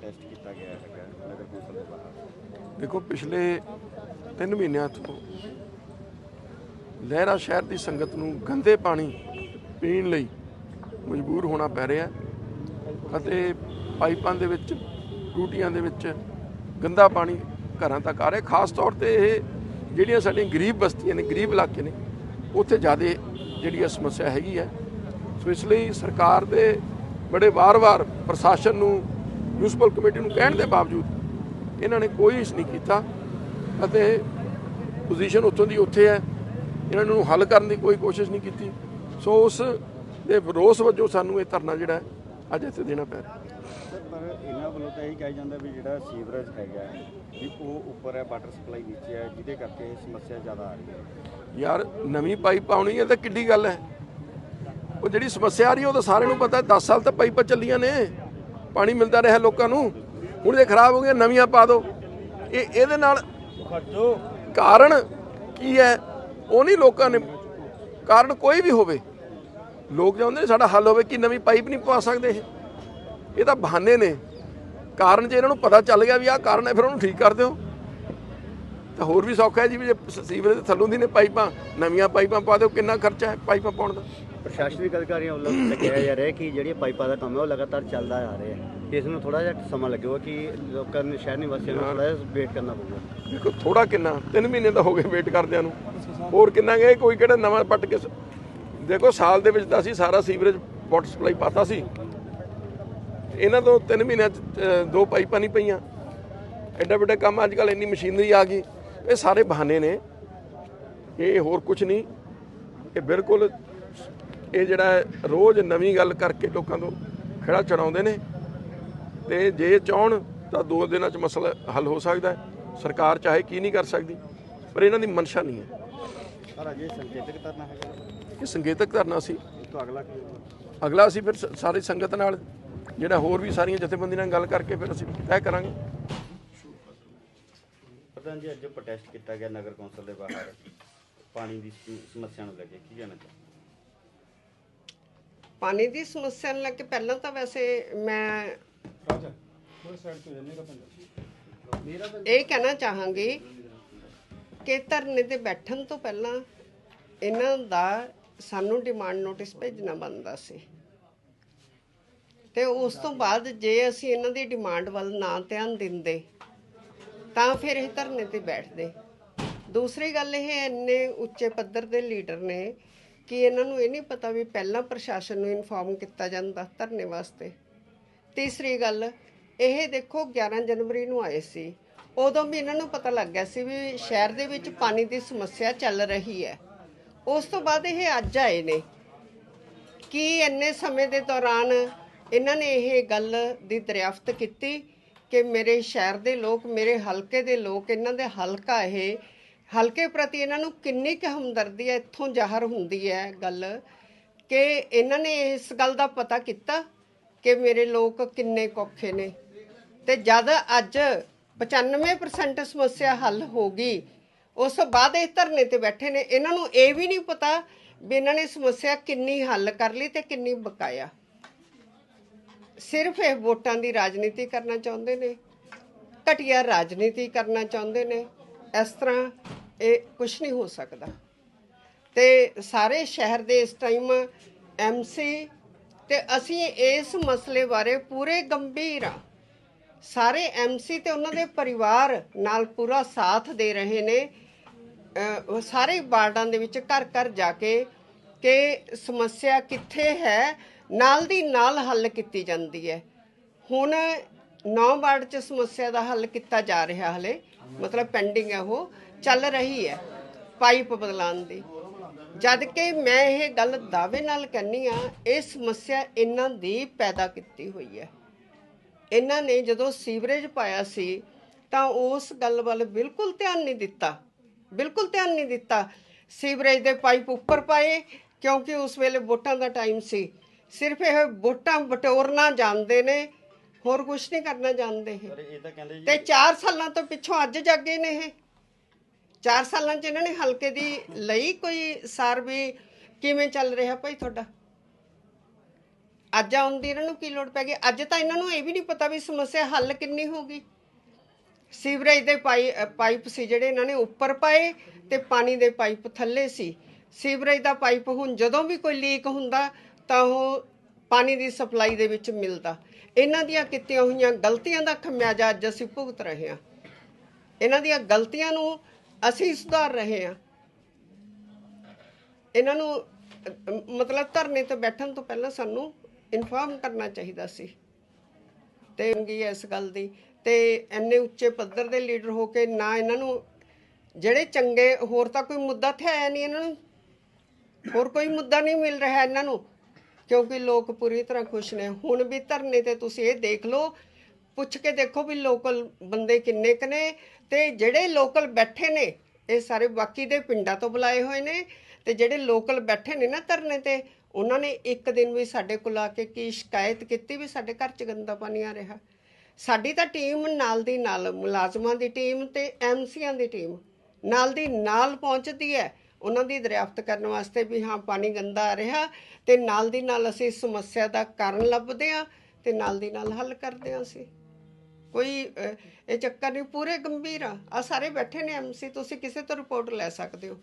Protest ਕੀਤਾ ਗਿਆ ਹੈਗਾ ਨਗਰ ਕੌਂਸਲ ਦੇ ਬਾਹਰ। ਦੇਖੋ, ਪਿਛਲੇ 3 ਮਹੀਨਿਆਂ ਤੋਂ ਲਹਿਰਾ ਸ਼ਹਿਰ ਦੀ ਸੰਗਤ ਨੂੰ ਗੰਦੇ ਪਾਣੀ ਪੀਣ ਲਈ ਮਜਬੂਰ ਹੋਣਾ ਪੈ ਰਿਹਾ ਅਤੇ ਪਾਈਪਾਂ ਦੇ ਵਿੱਚ, ਟੂਟੀਆਂ ਦੇ ਵਿੱਚ ਗੰਦਾ ਪਾਣੀ ਘਰਾਂ ਤੱਕ ਆ ਰਿਹਾ ਖਾਸ ਤੌਰ ਤੇ ਇਹ ਜਿਹੜੀਆਂ ਸਾਡੀਆਂ ਗਰੀਬ ਬਸਤੀਆਂ ਨੇ, ਗਰੀਬ ਇਲਾਕੇ ਨੇ, ਉੱਥੇ ਜ਼ਿਆਦਾ ਜਿਹੜੀ ਇਹ ਸਮੱਸਿਆ ਹੈਗੀ ਹੈ। ਸੋ ਇਸ ਲਈ ਸਰਕਾਰ ਦੇ ਬੜੇ ਵਾਰ-ਵਾਰ ਪ੍ਰਸ਼ਾਸਨ ਨੂੰ ਮਿਊਨਿਸਪਲ ਕਮੇਟੀ ਨੂੰ ਕਹਿਣ ਦੇ ਬਾਵਜੂਦ ਇਹਨਾਂ ਨੇ ਕੋਈ ਇਸ ਨਹੀਂ ਕੀਤਾ ਅਤੇ ਪੋਜੀਸ਼ਨ ਉੱਥੋਂ ਦੀ ਉੱਥੇ ਹੈ। ਇਹਨਾਂ ਨੂੰ ਹੱਲ ਕਰਨ ਦੀ ਕੋਈ ਕੋਸ਼ਿਸ਼ ਨਹੀਂ ਕੀਤੀ। ਸੋ ਉਸ ਦੇ ਵਿਰੋਧ ਵਜੋਂ ਸਾਨੂੰ ਇਹ ਧਰਨਾ ਜਿਹੜਾ ਅੱਜ ਇੱਥੇ ਦੇਣਾ ਪੈ ਰਿਹਾ। ਪਰ ਇਹਨਾਂ ਵੱਲੋਂ ਤਾਂ ਇਹ ਕਿਹਾ ਜਾਂਦਾ ਵੀ ਜਿਹੜਾ ਸੀਵਰੇਜ ਹੈਗਾ ਵੀ ਉਹ ਉੱਪਰ ਹੈ ਵਾਟਰ ਸਪਲਾਈ ਨੀਚੇ ਹੈ ਜਿਹਦੇ ਕਰਕੇ ਸਮੱਸਿਆ ਜ਼ਿਆਦਾ ਆ ਰਹੀ ਹੈ। ਯਾਰ ਨਵੀਂ ਪਾਈਪ ਪਾਉਣੀ ਹੈ ਤਾਂ ਕਿੱਡੀ ਗੱਲ ਹੈ। ਉਹ ਜਿਹੜੀ ਸਮੱਸਿਆ ਆ ਰਹੀ ਉਹ ਤਾਂ ਸਾਰਿਆਂ ਨੂੰ ਪਤਾ ਹੈ 10 ਸਾਲ ਤਾਂ ਪਾਈਪਾਂ ਚੱਲੀਆਂ ਨੇ। ਪਾਣੀ ਮਿਲਦਾ ਰਿਹਾ ਲੋਕਾਂ ਨੂੰ। ਹੁਣ ਜੇ ਖਰਾਬ ਹੋ ਗਈਆਂ ਨਵੀਆਂ ਪਾ ਦਿਓ। ਇਹ ਇਹਦੇ ਨਾਲ ਕਾਰਨ ਕੀ ਹੈ? ਉਹ ਨਹੀਂ ਲੋਕਾਂ ਨੇ ਕਾਰਨ ਕੋਈ ਵੀ ਹੋਵੇ। ਲੋਕ ਚਾਹੁੰਦੇ ਸਾਡਾ ਹੱਲ ਹੋਵੇ ਕਿ ਨਵੀਂ ਪਾਈਪ ਨਹੀਂ ਪਵਾ ਸਕਦੇ ਇਹ। ਇਹ ਤਾਂ ਬਹਾਨੇ ਨੇ। ਕਾਰਨ ਜੇ ਇਹਨਾਂ ਨੂੰ ਪਤਾ ਚੱਲ ਗਿਆ ਵੀ ਆਹ ਕਾਰਨ ਹੈ ਫਿਰ ਉਹਨੂੰ ਠੀਕ ਕਰ ਦਿਓ। ਤਾਂ ਹੋਰ ਵੀ ਸੌਖਾ ਹੈ ਜੀ ਵੀ ਜੇ ਸੀਵਰੇਜ ਦੇ ਥੱਲੋਂ ਦੀ ਨੇ ਪਾਈਪਾਂ ਨਵੀਆਂ ਪਾਈਪਾਂ ਪਾ ਦਿਓ ਕਿੰਨਾ ਖਰਚਾ ਹੈ ਪਾਈਪਾਂ ਪਾਉਣ ਦਾ। ਪ੍ਰਸ਼ਾਸਨਿਕ ਅਧਿਕਾਰੀਆਂ ਵੱਲੋਂ ਤਾਂ ਕਿਹਾ ਜਾ ਰਿਹਾ ਕਿ ਜਿਹੜੀਆਂ ਪਾਈਪਾਂ ਦਾ ਕੰਮ ਹੈ, ਉਹ ਲਗਾਤਾਰ ਚੱਲਦਾ ਆ ਰਿਹਾ ਹੈ। ਇਸ ਨੂੰ ਥੋੜਾ ਜਿਹਾ ਸਮਾਂ ਲੱਗੇਗਾ ਕਿ ਲੋਕਾਂ ਨੂੰ, ਸ਼ਹਿਰ ਨਿਵਾਸੀਆਂ ਨੂੰ ਥੋੜਾ ਜਿਹਾ ਵੇਟ ਕਰਨਾ ਪਊਗਾ। ਦੇਖੋ ਥੋੜਾ ਕਿੰਨਾ? 3 ਮਹੀਨੇ ਤਾਂ ਹੋ ਗਏ ਵੇਟ ਕਰਦਿਆਂ ਨੂੰ। ਹੋਰ ਕਿੰਨਾ ਗਏ ਕੋਈ ਕਿਹੜਾ ਨਵਾਂ ਪੱਟ ਕੇ ਦੇਖੋ, ਸਾਲ ਦੇ ਵਿੱਚ ਤਾਂ ਅਸੀਂ ਸਾਰਾ ਸੀਵਰੇਜ ਵਾਟਰ ਸਪਲਾਈ ਪਾਤਾ ਸੀ। ਇਹਨਾਂ ਤੋਂ 3 ਮਹੀਨਿਆਂ ਚ ਦੋ ਪਾਈਪਾਂ ਨਹੀਂ ਪਈਆਂ। ਐਡਾ ਵੱਡਾ ਕੰਮ ਅੱਜ ਕੱਲ ਇੰਨੀ ਮਸ਼ੀਨਰੀ ਆ ਗਈ। ਇਹ ਸਾਰੇ ਬਹਾਨੇ ਨੇ। ਇਹ ਹੋਰ ਕੁਝ ਨਹੀਂ। ਇਹ ਬਿਲਕੁਲ ਇਹ ਜਿਹੜਾ ਰੋਜ਼ ਨਵੀਂ ਗੱਲ ਕਰਕੇ ਲੋਕਾਂ ਤੋਂ ਖੜਾ ਚੜਾਉਂਦੇ ਨੇ। ਤੇ ਜੇ ਚਾਹਣ ਤਾਂ ਦੋ ਦਿਨਾਂ 'ਚ ਮਸਲਾ ਹੱਲ ਹੋ ਸਕਦਾ ਸਰਕਾਰ ਚਾਹੇ ਕੀ ਨਹੀਂ ਕਰ ਸਕਦੀ ਪਰ ਇਹਨਾਂ ਦੀ ਮਨਸ਼ਾ ਨਹੀਂ ਹੈ। ਪਰ ਅਜੇ ਸੰਕੇਤਕ ਕਰਨਾ ਹੈਗਾ। ਇਹ ਸੰਕੇਤਕ ਧਰਨਾ ਸੀ। ਤੋਂ ਅਗਲਾ ਕੀ ਅਗਲਾ ਅਸੀਂ ਫਿਰ ਸਾਰੀ ਸੰਗਤ ਨਾਲ ਜਿਹੜਾ ਹੋਰ ਵੀ ਸਾਰੀਆਂ ਜਥੇਬੰਦੀਆਂ ਨਾਲ ਗੱਲ ਕਰਕੇ ਫਿਰ ਅਸੀਂ ਤੈਅ ਕਰਾਂਗੇ। ਪ੍ਰਧਾਨ ਜੀ ਅੱਜ ਪ੍ਰੋਟੈਸਟ ਕੀਤਾ ਗਿਆ ਨਗਰ ਕੌਂਸਲ ਦੇ ਬਾਹਰ। ਪਾਣੀ ਦੀ ਸਮ- ਸਮੱਸਿਆ ਨੂੰ ਲੈ ਕੇ ਕੀ ਕਹਿਣਾ ਚਾਹੁੰਦੇ ਪਾਣੀ ਦੀ ਸਮੱਸਿਆ ਨੂੰ ਲੈ ਕੇ ਪਹਿਲਾਂ ਤਾਂ ਵੈਸੇ ਮੈਂ ਇਹ ਕਹਿਣਾ ਚਾਹਾਂਗੀ ਕਿ ਧਰਨੇ ਤੇ ਬੈਠਣ ਤੋਂ ਪਹਿਲਾਂ ਇਹਨਾਂ ਦਾ ਸਾਨੂੰ ਡਿਮਾਂਡ ਨੋਟਿਸ ਭੇਜਣਾ ਬਣਦਾ ਸੀ। ਤੇ ਉਸ ਤੋਂ ਬਾਅਦ ਜੇ ਅਸੀਂ ਇਹਨਾਂ ਦੀ ਡਿਮਾਂਡ ਵੱਲ ਨਾ ਧਿਆਨ ਦਿੰਦੇ ਤਾਂ ਫਿਰ ਇਹ ਧਰਨੇ ਤੇ ਬੈਠਦੇ। ਦੂਸਰੀ ਗੱਲ ਇਹ ਇੰਨੇ ਉੱਚੇ ਪੱਧਰ ਦੇ ਲੀਡਰ ਨੇ ਕਿ ਇਹਨਾਂ ਨੂੰ ਇਹ ਨਹੀਂ ਪਤਾ ਵੀ ਪਹਿਲਾਂ ਪ੍ਰਸ਼ਾਸਨ ਨੂੰ ਇਨਫਾਰਮ ਕੀਤਾ ਜਾਂਦਾ ਧਰਨੇ ਵਾਸਤੇ। ਤੀਸਰੀ ਗੱਲ, ਇਹ ਦੇਖੋ 11 ਜਨਵਰੀ ਨੂੰ ਆਏ ਸੀ। ਉਦੋਂ ਵੀ ਇਹਨਾਂ ਨੂੰ ਪਤਾ ਲੱਗ ਗਿਆ ਸੀ ਵੀ ਸ਼ਹਿਰ ਦੇ ਵਿੱਚ ਪਾਣੀ ਦੀ ਸਮੱਸਿਆ ਚੱਲ ਰਹੀ ਹੈ। ਉਸ ਤੋਂ ਬਾਅਦ ਇਹ ਅੱਜ ਆਏ ਨੇ। ਕਿ ਇੰਨੇ ਸਮੇਂ ਦੇ ਦੌਰਾਨ ਇਹਨਾਂ ਨੇ ਇਹ ਗੱਲ ਦੀ ਦਰਿਆਫਤ ਕੀਤੀ ਕਿ ਮੇਰੇ ਸ਼ਹਿਰ ਦੇ ਲੋਕ, ਮੇਰੇ ਹਲਕੇ ਦੇ ਲੋਕ, ਇਹਨਾਂ ਦੇ ਹਲਕਾ ਇਹ ਹਲਕੇ ਪ੍ਰਤੀ ਇਹਨਾਂ ਨੂੰ ਕਿੰਨੀ ਕੁ ਹਮਦਰਦੀ ਹੈ, ਇੱਥੋਂ ਜ਼ਾਹਰ ਹੁੰਦੀ ਹੈ ਗੱਲ, ਕਿ ਇਹਨਾਂ ਨੇ ਇਸ ਗੱਲ ਦਾ ਪਤਾ ਕੀਤਾ ਕਿ ਮੇਰੇ ਲੋਕ ਕਿੰਨੇ ਕੋਖੇ ਨੇ। ਤੇ ਜਦ ਅੱਜ 95% ਸਮੱਸਿਆ ਹੱਲ ਹੋ ਗਈ, ਉਸ ਤੋਂ ਬਾਅਦ ਇਹ ਧਰਨੇ ਤੇ ਬੈਠੇ ਨੇ। ਇਹਨਾਂ ਨੂੰ ਇਹ ਵੀ ਨਹੀਂ ਪਤਾ ਵੀ ਇਹਨਾਂ ਨੇ ਸਮੱਸਿਆ ਕਿੰਨੀ ਹੱਲ ਕਰ ਲਈ ਤੇ ਕਿੰਨੀ ਬਕਾਇਆ। ਸਿਰਫ ਇਹ ਵੋਟਾਂ ਦੀ ਰਾਜਨੀਤੀ ਕਰਨਾ ਚਾਹੁੰਦੇ ਨੇ, ਘਟੀਆ ਰਾਜਨੀਤੀ ਕਰਨਾ ਚਾਹੁੰਦੇ ਨੇ। ਇਸ ਤਰ੍ਹਾਂ ਇਹ ਕੁਝ ਨਹੀਂ ਹੋ ਸਕਦਾ। ਤੇ ਸਾਰੇ ਸ਼ਹਿਰ ਦੇ ਇਸ ਟਾਈਮ ਐਮਸੀ ਤੇ ਅਸੀਂ ਇਸ ਮਸਲੇ ਬਾਰੇ ਪੂਰੇ ਗੰਭੀਰ ਆ। ਸਾਰੇ ਐਮਸੀ ਤੇ ਉਹਨਾਂ ਦੇ ਪਰਿਵਾਰ ਨਾਲ ਪੂਰਾ ਸਾਥ ਦੇ ਰਹੇ ਨੇ। ਸਾਰੇ ਵਾਰਡਾਂ ਦੇ ਵਿੱਚ ਘਰ ਘਰ ਜਾ ਕੇ ਕਿ ਸਮੱਸਿਆ ਕਿੱਥੇ ਹੈ, ਨਾਲ ਦੀ ਨਾਲ ਹੱਲ ਕੀਤੀ ਜਾਂਦੀ ਹੈ। ਹੁਣ 9 ਵਾਰਡ 'ਚ ਸਮੱਸਿਆ ਦਾ ਹੱਲ ਕੀਤਾ ਜਾ ਰਿਹਾ ਹਲੇ, ਮਤਲਬ ਪੈਂਡਿੰਗ ਹੈ ਉਹ। ਚੱਲ ਰਹੀ ਹੈ ਪਾਈਪ ਬਦਲਾਉਣ ਦੀ। ਜਦ ਕਿ ਮੈਂ ਇਹ ਗੱਲ ਦਾਅਵੇ ਨਾਲ ਕਹਿੰਨੀ ਆ ਇਹ ਸਮੱਸਿਆ ਇਹਨਾਂ ਦੀ ਪੈਦਾ ਕੀਤੀ ਹੋਈ ਹੈ। ਇਹਨਾਂ ਨੇ ਜਦੋਂ ਸੀਵਰੇਜ ਪਾਇਆ ਸੀ ਤਾਂ ਉਸ ਗੱਲ ਵੱਲ ਬਿਲਕੁਲ ਧਿਆਨ ਨਹੀਂ ਦਿੱਤਾ। ਬਿਲਕੁਲ ਧਿਆਨ ਨਹੀਂ ਦਿੱਤਾ। ਸੀਵਰੇਜ ਦੇ ਪਾਈਪ ਉੱਪਰ ਪਾਏ ਕਿਉਂਕਿ ਉਸ ਵੇਲੇ ਵੋਟਾਂ ਦਾ ਟਾਈਮ ਸੀ। ਸਿਰਫ ਇਹ ਵੋਟਾਂ ਬਟੋਰਨਾ ਜਾਣਦੇ ਨੇ ਹੋਰ ਕੁਝ ਨਹੀਂ ਕਰਨਾ ਜਾਣਦੇ ਇਹ। ਤੇ 4 ਸਾਲਾਂ ਤੋਂ ਪਿੱਛੋਂ ਅੱਜ ਜਾਗੇ ਨੇ ਇਹ। 4 ਸਾਲਾਂ ਚ ਇਹਨਾਂ ਨੇ ਹਲਕੇ ਦੀ ਲਈ ਕੋਈ ਸਾਰ ਵੀ ਕਿਵੇਂ ਚੱਲ ਰਿਹਾ ਭਾਈ ਤੁਹਾਡਾ? ਅੱਜ ਆਉਣ ਦੀ ਇਹਨਾਂ ਨੂੰ ਕੀ ਲੋੜ ਪੈ ਗਈ? ਅੱਜ ਤਾਂ ਇਹਨਾਂ ਨੂੰ ਇਹ ਵੀ ਨਹੀਂ ਪਤਾ ਵੀ ਸਮੱਸਿਆ ਹੱਲ ਕਿੰਨੀ ਹੋਗੀ ਸੀਵਰੇਜ ਦੇ ਪਾਈਪ ਸੀ ਜਿਹੜੇ ਇਹਨਾਂ ਨੇ ਉੱਪਰ ਪਾਏ ਤੇ ਪਾਣੀ ਦੇ ਪਾਈਪ ਥੱਲੇ ਸੀ। ਸੀਵਰੇਜ ਦਾ ਪਾਈਪ ਹੁਣ ਜਦੋਂ ਵੀ ਕੋਈ ਲੀਕ ਹੁੰਦਾ ਤਾਂ ਉਹ ਪਾਣੀ ਦੀ ਸਪਲਾਈ ਦੇ ਵਿੱਚ ਮਿਲਦਾ। ਇਹਨਾਂ ਦੀਆਂ ਕੀਤੀਆਂ ਹੋਈਆਂ ਗਲਤੀਆਂ ਦਾ ਖਮਿਆਜਾ ਅੱਜ ਅਸੀਂ ਭੁਗਤ ਰਹੇ ਹਾਂ। ਇਹਨਾਂ ਦੀਆਂ ਗਲਤੀਆਂ ਨੂੰ ਅਸੀਂ ਸੁਧਾਰ ਰਹੇ ਹਾਂ। ਇਹਨਾਂ ਨੂੰ, ਮਤਲਬ ਧਰਨੇ ਤੇ ਬੈਠਣ ਤੋਂ ਪਹਿਲਾਂ ਸਾਨੂੰ ਇਨਫਾਰਮ ਕਰਨਾ ਚਾਹੀਦਾ ਸੀ। ਤੇ ਚੰਗੀ ਇਸ ਗੱਲ ਦੀ? ਤੇ ਇੰਨੇ ਉੱਚੇ ਪੱਧਰ ਦੇ ਲੀਡਰ ਹੋ ਕੇ ਨਾ ਇਹਨਾਂ ਨੂੰ, ਜਿਹੜੇ ਚੰਗੇ, ਹੋਰ ਤਾਂ ਕੋਈ ਮੁੱਦਾ ਤੇ ਆਇਆ ਨਹੀਂ ਇਹਨਾਂ ਨੂੰ। ਹੋਰ ਕੋਈ ਮੁੱਦਾ ਨਹੀਂ ਮਿਲ ਰਿਹਾ ਇਹਨਾਂ ਨੂੰ। ਕਿਉਂਕਿ ਲੋਕ ਪੂਰੀ ਤਰ੍ਹਾਂ ਖੁਸ਼ ਨੇ। ਹੁਣ ਵੀ ਧਰਨੇ ਤੇ ਤੁਸੀਂ ਇਹ ਦੇਖ ਲਓ ਪੁੱਛ ਕੇ ਦੇਖੋ ਵੀ ਲੋਕਲ ਬੰਦੇ ਕਿੰਨੇ ਕੁ ਨੇ ਤੇ ਜਿਹੜੇ ਲੋਕਲ ਬੈਠੇ ਨੇ, ਇਹ ਸਾਰੇ ਬਾਕੀ ਦੇ ਪਿੰਡਾਂ ਤੋਂ ਬੁਲਾਏ ਹੋਏ ਨੇ ਤੇ ਜਿਹੜੇ ਲੋਕਲ ਬੈਠੇ ਨੇ ਨਾ ਧਰਨੇ ਤੇ, ਉਹਨਾਂ ਨੇ ਇੱਕ ਦਿਨ ਵੀ ਸਾਡੇ ਕੋਲ ਆ ਕੇ ਕੀ ਸ਼ਿਕਾਇਤ ਕੀਤੀ ਵੀ ਸਾਡੇ ਘਰ 'ਚ ਗੰਦਾ ਪਾਣੀ ਆ ਰਿਹਾ। ਸਾਡੀ ਤਾਂ ਟੀਮ ਨਾਲ ਦੀ ਨਾਲ, ਮੁਲਾਜ਼ਮਾਂ ਦੀ ਟੀਮ ਤੇ ਐਮਸੀਆਂ ਦੀ ਟੀਮ ਨਾਲ ਦੀ ਨਾਲ ਪਹੁੰਚਦੀ ਹੈ। ਉਹਨਾਂ ਦੀ ਦਰਿਆਫਤ ਕਰਨ ਵਾਸਤੇ ਵੀ ਹਾਂ ਪਾਣੀ ਗੰਦਾ ਆ ਰਿਹਾ ਤੇ ਨਾਲ ਦੀ ਨਾਲ ਅਸੀਂ ਸਮੱਸਿਆ ਦਾ ਕਾਰਨ ਲੱਭਦੇ ਹਾਂ ਤੇ ਨਾਲ ਦੀ ਨਾਲ ਹੱਲ ਕਰਦੇ ਹਾਂ ਅਸੀਂ। ਕੋਈ ਇਹ ਚੱਕਰ ਨਹੀਂ, ਪੂਰੇ ਗੰਭੀਰ ਆ। ਆ ਸਾਰੇ ਬੈਠੇ ਨੇ ਐਮਸੀ ਤੁਸੀਂ ਕਿਸੇ ਤੋਂ ਰਿਪੋਰਟ ਲੈ ਸਕਦੇ ਹੋ।